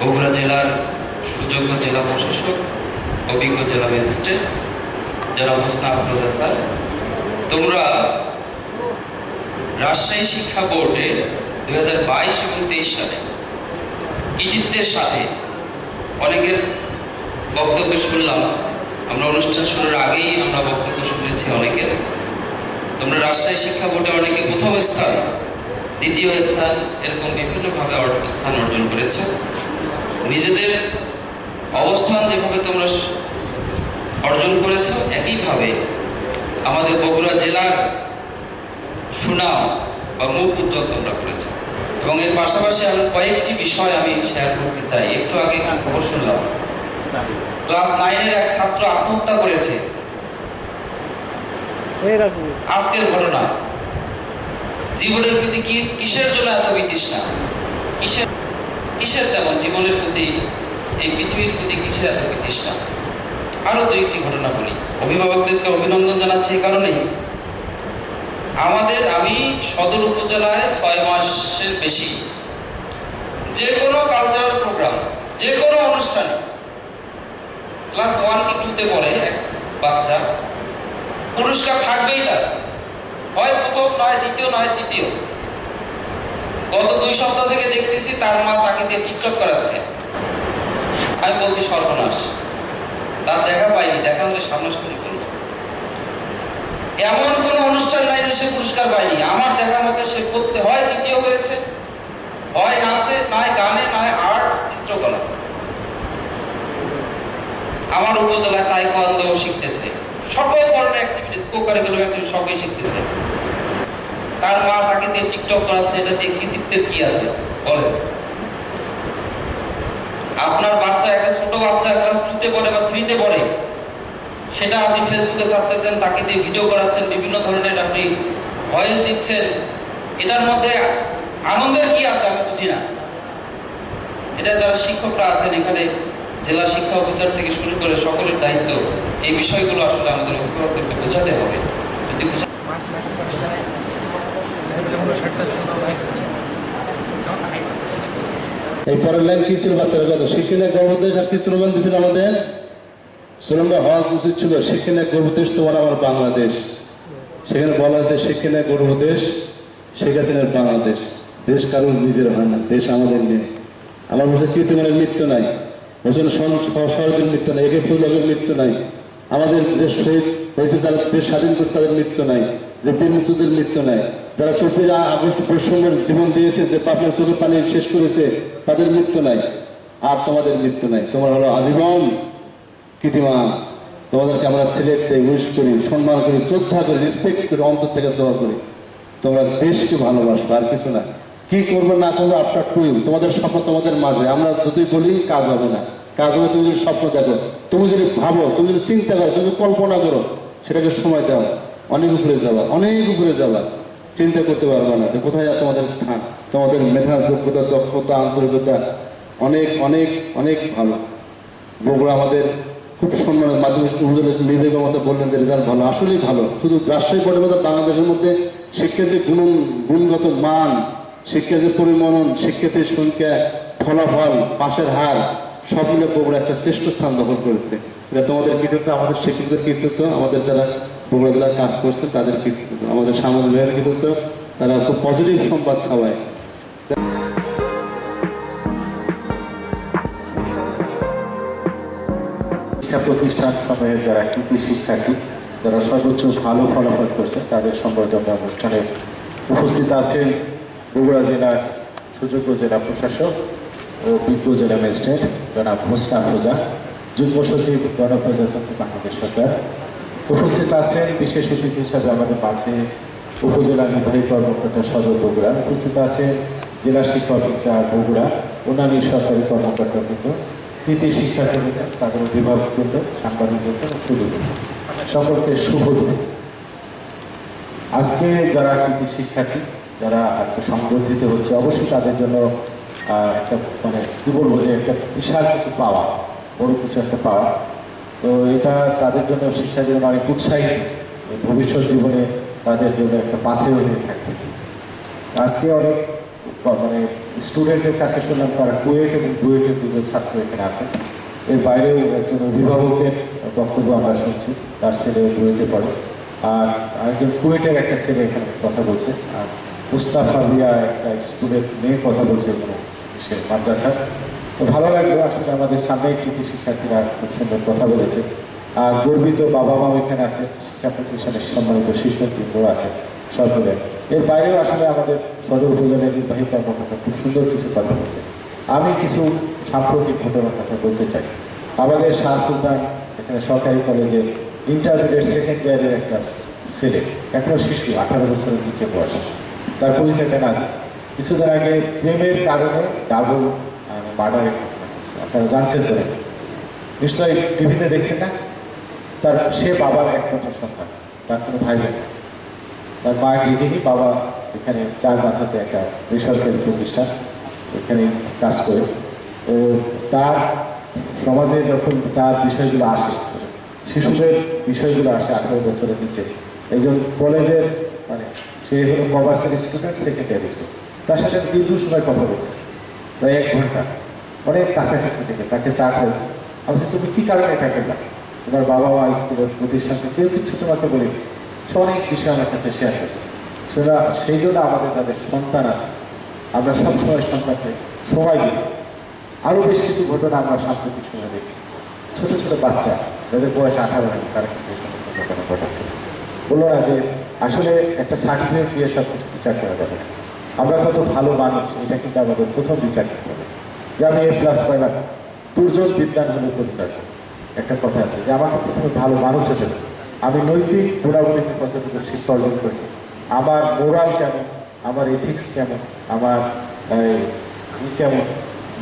বগুড়া জেলার সুযোগ্য জেলা প্রশাসক, অভিজ্ঞ জেলা ম্যাজিস্ট্রেট, যারা হোসনা আফরোজা স্যার। তোমরা রাজশাহী শিক্ষা বোর্ডে দুই হাজার বাইশ এবং তেইশ সালে কৃতিত্বের সাথে অনেকের বক্তব্য শুনলাম। আমরা অনুষ্ঠান শুরুর আগেই আমরা বক্তব্য শুনেছি অনেকের। তোমরা রাজশাহী শিক্ষা বোর্ডে অনেকে প্রথম স্থান দ্বিতীয় স্থান এরকম বিভিন্নভাবে স্থান অর্জন করেছে। নিজেদের অবস্থান যেভাবে তোমরা অর্জন করেছ একইভাবে আমাদের বগুড়া জেলার সুনাম বা মুখ উজ্জ্বল তোমরা করেছ। এবং এর পাশাপাশি আমি কয়েকটি বিষয় আমি শেয়ার করতে চাই। একটু আগে খবর শুনলাম। ক্লাস নাইনের এক ছাত্র আত্মহত্যা করেছে। আজকের ঘটনা। জীবনের প্রতি কি, কিসের জন্য এত বিতৃষ্ণা? কিসের কিসের তেমন? জীবনের প্রতি, এই পৃথিবীর প্রতি কিসের এত বিতৃষ্ণা? আরও দু একটি ঘটনা বলি। অভিভাবকদেরকে অভিনন্দন জানাচ্ছি এই কারণেই। আমাদের আমি সদর উপজেলায় ছয় মাসের বেশি। যে কোনো কালচারাল প্রোগ্রাম যে কোনো অনুষ্ঠানে ক্লাস ওয়ান কি টুতে পড়ে এক বাচ্চা, পুরস্কার থাকবেই তার। নয়, দ্বিতীয় নয়, তৃতীয়। গত দুই সপ্তাহ থেকে দেখতেছি তার মা তাকে দিয়ে টিকটক করাচ্ছে। আমি বলছি, সর্বনাশ। তার দেখা পাইনি, দেখা হলে সামনাসামনি করব। এমন কোন অনুষ্ঠান নাই যে সে পুরস্কার পায়নি। আমার দেখা মতে সে করতে হয় দ্বিতীয় হয়েছে। হয় নাচে, নয় গানে, নয় আর্ট, চিত্রকলা। আমার উপজেলায় তাইকোয়ান্দো শিখতেছে। সকল ধরনের অ্যাক্টিভিটিস কোকারিকুলাম অ্যাক্টিভিটি সকলেই শিখতেছে। তার মা তাকে দিয়ে টিকটক করাচ্ছে এটা দিয়ে কৃতিত্বের কি আছে? বলেন। আপনার বাচ্চা একটা ছোট বাচ্চা ক্লাস টুতে পড়ে বা থ্রিতে পড়ে, সেটা আপনি ফেসবুকে ছাড়তেছেন তাকে দিয়ে ভিডিও করাচ্ছেন, বিভিন্ন ধরনের আপনি ভয়েস দিচ্ছেন, এটার মধ্যে আনন্দের কি আছে আমি বুঝি না। এটা যারা শিক্ষকরা আছেন, এখানে জেলা শিক্ষা অফিসার থেকে শুরু করে সকলের দায়িত্ব, এই বিষয়গুলো আসলে আমাদের অভিভাবকদেরকে বোঝাতে হবে। যদি লাইন কি ছিল বাচ্চারা গর্ভদেশ আর কি দিয়েছিল আমাদের? হওয়া উচিত ছিল গর্ভদেশ তোমার আমার বাংলাদেশ। সেখানে বলা হয়েছে গর্ভদেশ শেখ বাংলাদেশ। দেশ নিজের হয় না, দেশ আমাদের নিয়ে আমার বলছে কীর্তনের মৃত্যু নাই। বলছেন সরকারের মৃত্যু নাই একে ফুলের মৃত্যু নাই। আমাদের যে শহীদ হয়েছে, যারা স্বাধীন তাদের মৃত্যু নাই। যে বীর মুক্তিদের মৃত্যু নাই। যারা চব্বিশ আগস্ট বৈষম্যের জীবন দিয়েছে, যে পাপের চোখের পানি শেষ করেছে, তাদের মৃত্যু নাই। আর তোমাদের মৃত্যু নাই। তোমার হলো আজীবন কৃতিমান তোমাদেরকে আমরা সিলেক্ট দেই উইশ করি, সম্মান করি, শ্রদ্ধা করি রেসপেক্ট করি, অন্তর থেকে দোয়া করি। তোমরা দেশকে ভালোবাসো আর কিছু না। কি করবে না করবে আপনার টু তোমাদের স্বপ্ন তোমাদের মাঝে। আমরা যদি বলি, কাজ হবে না। কাজ হবে, তুমি যদি স্বপ্ন দেখো, তুমি যদি ভাবো, তুমি যদি চিন্তা করো, তুমি কল্পনা করো, সেটাকে সময় দাও। অনেক উপরে যাওয়া অনেক উপরে যাওয়া চিন্তা করতে পারবে না যে কোথায় তোমাদের স্থান, তোমাদের মেধা, যোগ্যতা, দক্ষতা, আন্তরিকতা অনেক অনেক অনেক ভালো। বগুড়া আমাদের খুব সম্মানের মাধ্যমিক বিবেকের মতো বললেন যে রেজাল্ট ভালো, আসলেই ভালো। শুধু রাজশাহী বোর্ডের বাংলাদেশের মধ্যে শিক্ষার যে গুণ গুণগত মান শিক্ষার যে পরিমাণন, শিক্ষার্থীর সংখ্যা, ফলাফল, পাশের হার, সব মিলে বগুড়া একটা শ্রেষ্ঠ স্থান দখল করেছে। এটা তোমাদের কৃতিত্ব, আমাদের শিক্ষকদের কৃতিত্ব, আমাদের যারা জেলায় কাজ করছে তাদের আমাদের সামাজিক ভাইয়ের কৃতিত্ব তারা খুব পজিটিভ সবাই শিক্ষা প্রতিষ্ঠান সময়ের যারা কৃতি শিক্ষার্থী, যারা সর্বোচ্চ ভালো ফলাফল করছে, তাদের সম্বর্ধনা অনুষ্ঠানে উপস্থিত আছেন বগুড়া জেলার সুযোগ্য জেলা প্রশাসক ও বিজ্ঞ জেলা ম্যাজিস্ট্রেট জনাব হোসনা প্রজা যুগ্ম সচিব গণপ্রজাতন্ত্রী বাংলাদেশ সরকার। উপস্থিত আছেন বিশেষ অতিথি হিসাবে আমাদের মাঝে উপজেলা নির্বাহী কর্মকর্তা সদর বগুড়া। উপস্থিত আছেন জেলা শিক্ষা অফিসার বগুড়া অন্যান্য সরকারি কর্মকর্তাবৃন্দ কৃতি শিক্ষাকর্মী তাদের অভিভাবকবৃন্দ সাংবাদিকবৃন্দ এবং সুদীবৃন্দ সকলকে শুভ আজকে যারা কৃতি শিক্ষার্থী, যারা আজকে সংবর্ধিত হচ্ছে, অবশ্যই তাদের জন্য একটা মানে কি বলব যে একটা বিশাল কিছু পাওয়া, বড় কিছু একটা পাওয়া। তো এটা তাদের জন্য শিক্ষা জীবন অনেক উৎসাহী। ভবিষ্যৎ জীবনে তাদের জন্য একটা পাথেয় হয়ে থাকবে আজকে অনেক মানে স্টুডেন্টের কাছে শুনলাম তারা কুয়েট এবং কুয়েটের দুজন ছাত্র এখানে আছে এর বাইরেও একজন অভিভাবকের বক্তব্য আমরা শুনছি। তার ছেলে বুয়েটে পড়ে। আর আরেকজন কুয়েটের একটা ছেলে এখানে কথা বলছে। আর মুস্তাফা রিয়া একটা স্কুলের মেয়ে কথা বলছে সে মাদ্রাসা তো ভালো লাগল আসলে আমাদের সামনে কৃতি শিক্ষার্থীরা খুব সুন্দর কথা বলেছে। আর গর্বিত বাবা মাও এখানে আছে শিক্ষা প্রতিষ্ঠানের সম্মানিত শিক্ষকবৃন্দ আছে সকলের এর বাইরেও আসলে আমাদের সদর উপজেলার নির্বাহী কর্মকর্তা খুব সুন্দর কিছু কথা বলছে। আমি কিছু সাম্প্রতিক ঘটনার কথা বলতে চাই। আমাদের শাহ সুলতান এখানে সরকারি কলেজে ইন্টারমিডিয়েট সেকেন্ড ইয়ারের একটা ছেলে, এখনও শিশু, আঠারো বছরের নিচে বয়স। তার পরিচয়টা না। কিছুদিন আগে প্রেমের কারণে ডাবল ঘটছে। আপনারা জানছেন তো নিশ্চয়ই টিভিতে দেখছেন না? তার সে বাবার একমাত্র সন্তান, তার কোনো ভাই তার মা গৃহিণী, বাবা এখানে চার মাথাতে একটা বেসরকারি প্রতিষ্ঠান, এখানে কাজ করে। তো তার সমাজে যখন তার বিষয়গুলো আসে, শিশুদের বিষয়গুলো আসে আঠারো বছরের নিচে একজন কলেজের মানে সে হলো কমার্সের স্টুডেন্ট সেকেন্ড ইয়ার তার সাথে দীর্ঘ সময় কথা বলছে, প্রায় এক ঘণ্টা। অনেক কাছাকাছি থেকে তাকে চা খাইছে আমি তুমি কি কারণে এটা করলা তোমার বাবা মা স্কুলের প্রতিষ্ঠান কেউ কিছু তোমাকে বলি সে অনেক বিষয় আমার কাছে শেয়ার করছে। সেটা, সেই জন্য আমাদের তাদের সন্তান আছে। আমরা সবসময় সন্তানকে সবাই দিই আরও বেশ কিছু ঘটনা আমরা সাম্প্রতিক সময় দেখি ছোটো ছোটো বাচ্চা, যাদের বয়স আঠারো হয় তারা কিন্তু এই সমস্ত ঘটনা ঘটাচ্ছে। বলল না যে, আসলে একটা সার্টিফিকেট দিয়ে সব কিছু বিচার করা যাবে আমরা কত ভালো মানুষ, এটা কিন্তু আমাদের প্রথম বিচার করতে যে আমি এ প্লাস পাইলাম দুর্যোগ বিজ্ঞান হলে পরিত্যাগ একটা কথা আছে যে আমাকে প্রথমে ভালো মানুষ হতে হবে। আমি নৈতিক গুণাবলীতে কতটুকু শিক্ষা অর্জন করেছি। আমার মোরাল কেমন? আমার এথিক্স কেমন? আমার কেমন?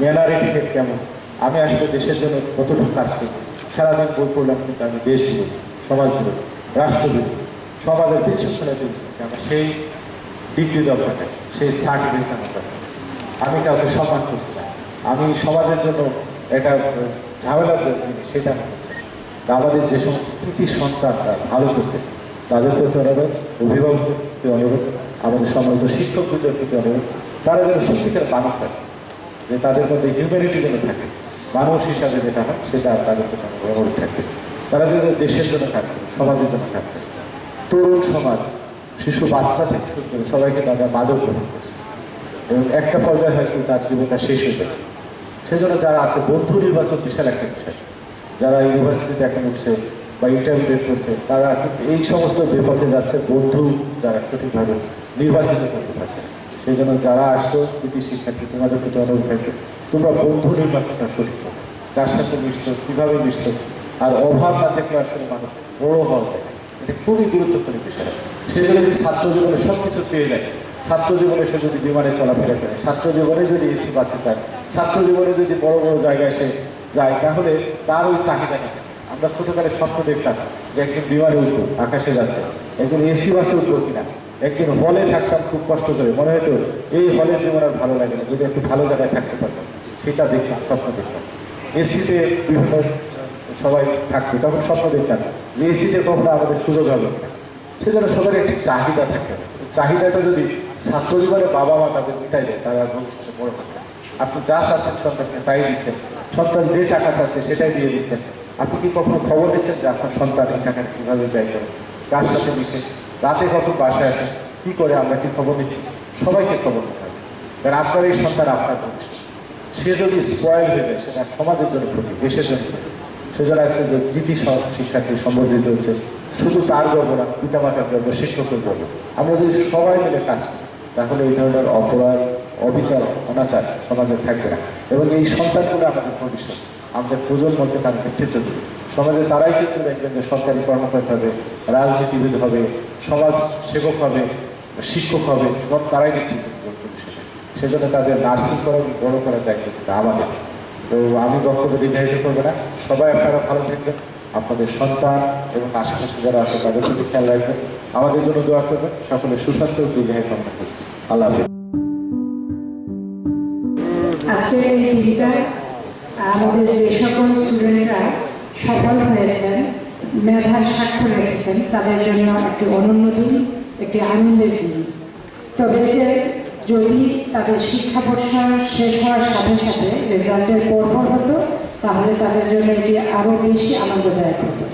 ম্যানার এটিকেট কেমন? আমি আসলে দেশের জন্য কতটুকু কাজ করি সারাদিন বই পড়লাম কিন্তু আমি দেশ বিরোধী সমাজ বিরোধী রাষ্ট্র বিরোধী সমাজের বিশৃঙ্খলা বিরোধী আমার সেই ডিগ্রি দরকার সেই সার্টিফিকেট আমার। আমি কাউকে সম্মান করছি না। আমি সমাজের জন্য ঝামেলার জিনিস সেটা হচ্ছে আমাদের যে সমস্ত সন্তানরা ভালো করছে, তাদের প্রতি অনুরোধ অভিভাবকদের অনুরোধ আমাদের সম্মানিত শিক্ষকদের প্রতি অনুরোধ তারা যেন সত্যিকার মানুষ থাকে যে তাদের মধ্যে হিউম্যানিটি যেন থাকে, মানুষ হিসাবে যেটা হয়, সেটা তাদের অনুরোধ থাকবে তারা যেন দেশের জন্য কাজ করে, সমাজের জন্য কাজ করে। তরুণ সমাজ, শিশু, বাচ্চা থেকে সবাইকে তারা মাদক গ্রহণ করছে। এবং একটা পর্যায়ে হয়তো তার জীবনটা শেষ হয়ে যাবে। সেজন্য যারা আছে, বন্ধু নির্বাচন বিশাল একটা বিষয় যারা ইউনিভার্সিটিতে এখন উঠছে বা ইন্টারমিডিয়েট করছে, তারা এই সমস্ত বিপথে যাচ্ছে, বন্ধু যারা সঠিকভাবে নির্বাচিত করতে পারছে সেই জন্য যারা আসছো কৃতি শিক্ষার্থী, তোমাদের প্রতি অনুরোধ থাকবে, তোমরা বন্ধু নির্বাচনটা সঠিক করো সাথে মিশছো, কীভাবে মিশছো, আর অভাব না থাকলে আসলে মানুষ বড় হওয়া এটা খুবই গুরুত্বপূর্ণ বিষয়। সে যদি ছাত্র জীবনে সব কিছু পেয়ে যায়। ছাত্র জীবনে সে যদি বিমানে চলাফেরা করে, ছাত্র জীবনে যদি এসি বাসে যায় ছাত্র জীবনে যদি বড় বড় জায়গায় সে যায়, তাহলে তার ওই চাহিদা থাকে আমরা ছোটকালে স্বপ্ন দেখতাম যে একদিন বিমানে উঠবো, আকাশে যাচ্ছে। একদিন এসি বাসে উঠবো কিনা। একদিন হলে থাকতাম খুব কষ্ট করে। মনে হতো, এই হলের জীবন আর ভালো লাগে না, যদি একটু ভালো জায়গায় থাকতে পারতাম। সেটা দেখতাম, স্বপ্ন দেখতাম। এসিতে বিভিন্ন সবাই থাকতো, তখন স্বপ্ন দেখতাম যে এসিতে কখনো আমাদের সুযোগ হবে সেজন্য সবার একটি চাহিদা থাকে। চাহিদাটা যদি ছাত্র জীবনে বাবা মা তাদের মিটাই দেয় তারা বড় হবে আপনি যা চাচ্ছেন সন্তানকে তাই দিচ্ছেন। সন্তান যে টাকা চাচ্ছে সেটাই দিয়ে দিচ্ছেন। আপনি কি কখনো খবর দিচ্ছেন যে আপনার সন্তান এই টাকাটা কীভাবে ব্যয় করে? কার সাথে মিশে? রাতে কখন বাসায় আসে? কী করে আমরা কি খবর নিচ্ছি সবাইকে খবর নিতে হবে। কারণ আপনার এই সন্তান আপনার ভবিষ্যৎ সে যদি স্পয়েল হয়ে যায়, সেটা সমাজের জন্য ক্ষতি, দেশের জন্য সেজন্য আজকে যে স- শিক্ষার্থী সম্বর্ধিত হচ্ছে, শুধু তার গর্ব না, পিতামাতার গর্ব, শিক্ষকের গর্ব। আমরা যদি সবাই মিলে কাজ করি, তাহলে এই ধরনের অপরাধ অবিচার অনাচার সমাজে থাকবে না। এবং এই সন্তানগুলো আমাদের ভবিষ্যৎ, আমাদের প্রজন্মকে তার নেতৃত্ব দেবে। সমাজে তারাই কিন্তু দেখবেন যে সরকারি কর্মকর্তা হবে, রাজনীতিবিদ হবে, সমাজ সেবক হবে, শিক্ষক হবে, সব তারাই নেতৃত্ব সেজন্য তাদের নার্সিং করা এবং বড় করার দায়িত্ব কিন্তু আমাদের। তো আমি বক্তব্য দীর্ঘায়িত করব না। সবাই আপনারা ভালো থাকবেন। আপনাদের সন্তান এবং আশেপাশে যারা আছে তাদের প্রতি খেয়াল রাখবেন। আমাদের জন্য দোয়া করবেন। সকলের সুস্বাস্থ্য দীর্ঘায়ু কামনা করছি। আল্লাহ হাফিজ। আজকের এই আমাদের সকল স্টুডেন্টরা সফল হয়েছেন মেধার স্বাক্ষর রেখেছেন, তাদের জন্য একটি অনন্য দিন, একটি আনন্দের দিন। তবে যদি তাদের শিক্ষা শিক্ষাবর্ষ শেষ হওয়ার সাথে সাথে রেজাল্টের পরপর হতো, তাহলে তাদের জন্য এটি আরও বেশি আনন্দদায়ক হতো।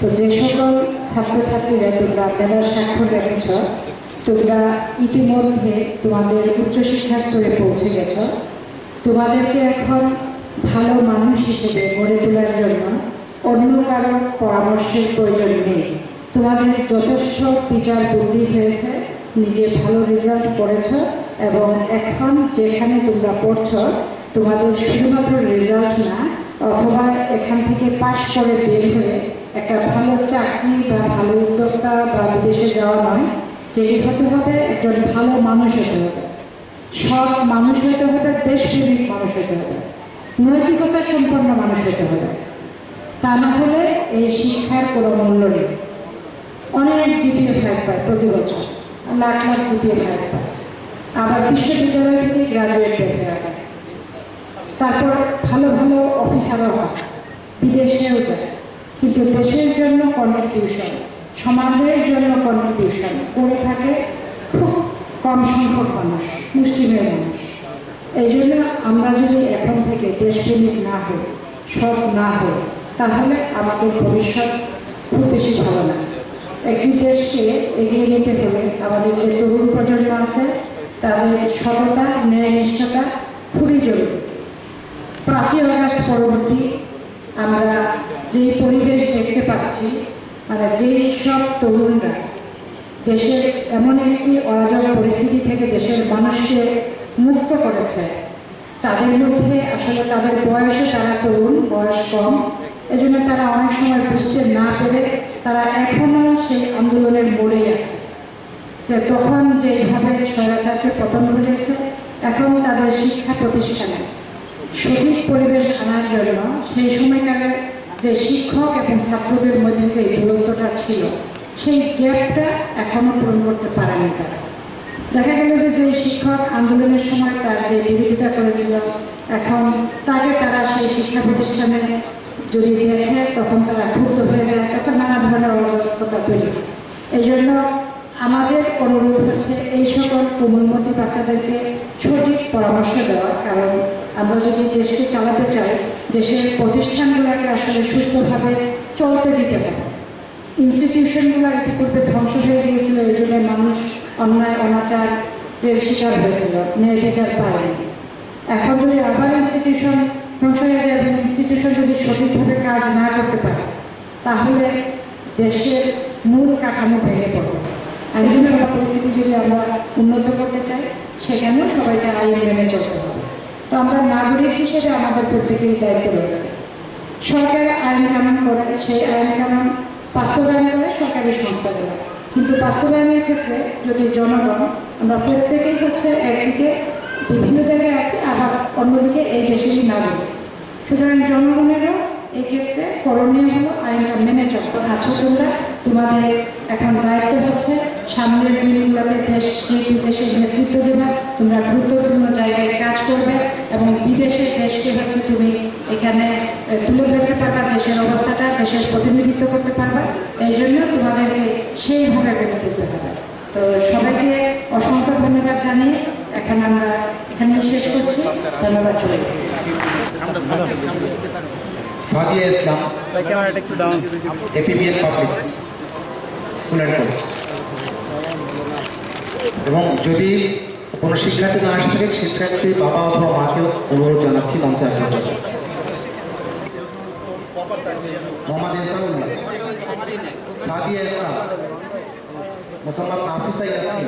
তো যে সকল ছাত্রছাত্রীরা তোমরা মেধার স্বাক্ষর রেখেছ, তোমরা ইতিমধ্যে তোমাদের উচ্চশিক্ষা স্তরে পৌঁছে গেছ। তোমাদেরকে এখন ভালো মানুষ হিসেবে গড়ে তোলার জন্য অন্য কারও পরামর্শের প্রয়োজন নেই। তোমাদের যথেষ্ট বিচার বুদ্ধি হয়েছে, নিজে ভালো রেজাল্ট করেছ এবং এখন যেখানে তোমরা পড়ছ, তোমাদের শুধুমাত্র রেজাল্ট না, অথবা এখান থেকে পাশ করে বের হয়ে একটা ভালো চাকরি বা ভালো উদ্যোক্তা বা বিদেশে যাওয়া নয় যেটি হতে হবে একজন ভালো মানুষ হতে হবে। সৎ মানুষ হতে হবে দেশপ্রেমিক মানুষ হতে হবে নৈতিকতা সম্পন্ন মানুষ হতে হবে তা না হলে এই শিক্ষার কোনো মূল্য নেই। অনেক জিপিএ ফাইভ পায় প্রতি বছর, লাখ লাখ জিপিএ ফাইভ পায়। আবার বিশ্ববিদ্যালয় থেকে গ্রাজুয়েট বের। তারপর ভালো ভালো অফিসারও হয়, বিদেশেও যায়। কিন্তু দেশের জন্য কন্ট্রিবিউশন সমাজের জন্য কন্ট্রিবিউশন করে থাকে? খুব কম সংখ্যক মানুষ মুসলিমের মানুষ। এই জন্য আমরা যদি এখন থেকে দেশপ্রেমিক না হই, সৎ না হই, তাহলে আমাদের ভবিষ্যৎ খুব বেশি ভালো না। একটি দেশকে এগিয়ে নিতে হলে আমাদের যে তরুণ প্রজন্ম আছে, তাদের সততা, ন্যায়নিষ্ঠতা খুবই জরুরি। পাঁচই আগস্ট পরবর্তী আমরা যে পরিবেশ দেখতে পাচ্ছি মানে যেই সব তরুণরা দেশের এমন একটি অরাজক পরিস্থিতি থেকে দেশের মানুষকে মুক্ত করেছে। তাদের মধ্যে আসলে তাদের বয়সে তারা তরুণ, বয়স কম। এজন্য তারা অনেক সময় বুঝতে না পেরে তারা এখনও সেই আন্দোলনের মোড়েই আছে। যে তখন যেভাবে স্বৈরাচারকে পতন ঘটেছে এখন তাদের শিক্ষা প্রতিষ্ঠানে সঠিক পরিবেশ আনার জন্য সেই সময়কালে যে শিক্ষক এবং ছাত্রদের মধ্যে যে দূরত্বটা ছিল সেই গ্যাপটা এখনও পূরণ করতে পারেনি তারা। দেখা গেল যে যে শিক্ষক আন্দোলনের সময় তার যে বিরোধিতা করেছিল, এখন তাকে তারা সেই শিক্ষা প্রতিষ্ঠানে যদি দেখে, তখন তারা ক্ষুব্ধ হয়ে যায়। তখন নানা ধরনের অরাজকতা তৈরি। এই জন্য আমাদের অনুরোধ হচ্ছে এই সকল কোমলমতি বাচ্চাদেরকে সঠিক পরামর্শ দেওয়া। কারণ আমরা যদি দেশকে চালাতে চাই, দেশের প্রতিষ্ঠানগুলোকে আসলে সুস্থভাবে চলতে দিতে হবে ইনস্টিটিউশনগুলো ইতিপূর্বে ধ্বংস হয়ে গিয়েছিল, এই জন্য মানুষ অন্যায়, অনাচারের শিকার হয়েছিল ন্যায় বিচার পায়নি। এখন যদি আবার ইনস্টিটিউশন ধ্বংস হয়ে যায় এবং ইনস্টিটিউশন যদি সঠিকভাবে কাজ না করতে পারে, তাহলে দেশের মূল কাঠামো ভেঙে পড়বে। জন্য পরিস্থিতি যদি আমরা উন্নত করতে চাই, সেখানেও সবাইকে আইন মেনে চলতে হবে। তো আমরা নাগরিক হিসেবে আমাদের প্রত্যেকেরই দায়িত্ব রয়েছে। সরকার আইন কানুন করে, সেই আইন কানুন বাস্তবায়ন করে সরকারি সংস্থাগুলো কিন্তু বাস্তবায়নের ক্ষেত্রে যদি জনগণ, আমরা প্রত্যেকেই হচ্ছে একদিকে বিভিন্ন জায়গায় আছে, আবার অন্যদিকে এই দেশেরই নাগরিক সুতরাং জনগণেরও এই ক্ষেত্রে করণীয় হলো আইনটা মেনে চলো আছো তোমরা, তোমাদের এখন দায়িত্ব হচ্ছে সামনের দিনগুলোতে দেশকে বিদেশের নেতৃত্ব দেবে তোমরা গুরুত্বপূর্ণ জায়গায় কাজ করবে এবং বিদেশের দেশকে হচ্ছে তুমি এখানে তুলে ধরতে পারবা দেশের অবস্থাটা দেশের প্রতিনিধিত্ব করতে পারবা। এই জন্য তোমাদেরকে সেইভাবে গড়ে তুলতে হবে। তো সবাইকে অসংখ্য ধন্যবাদ জানিয়ে এখন আমরা এখানে শেষ করছি। ধন্যবাদ চলে সাদিয়া ইসলাম ক্যামেরাটা একটু ডাউন এপিবিএস পাবলিক স্কুলের এবং যদি কোনো শিক্ষার্থী না আসে থাকে, শিক্ষার্থী বাবা অথবা মাকেও অনুরোধ জানাচ্ছি নাফিসা ইয়াসমিন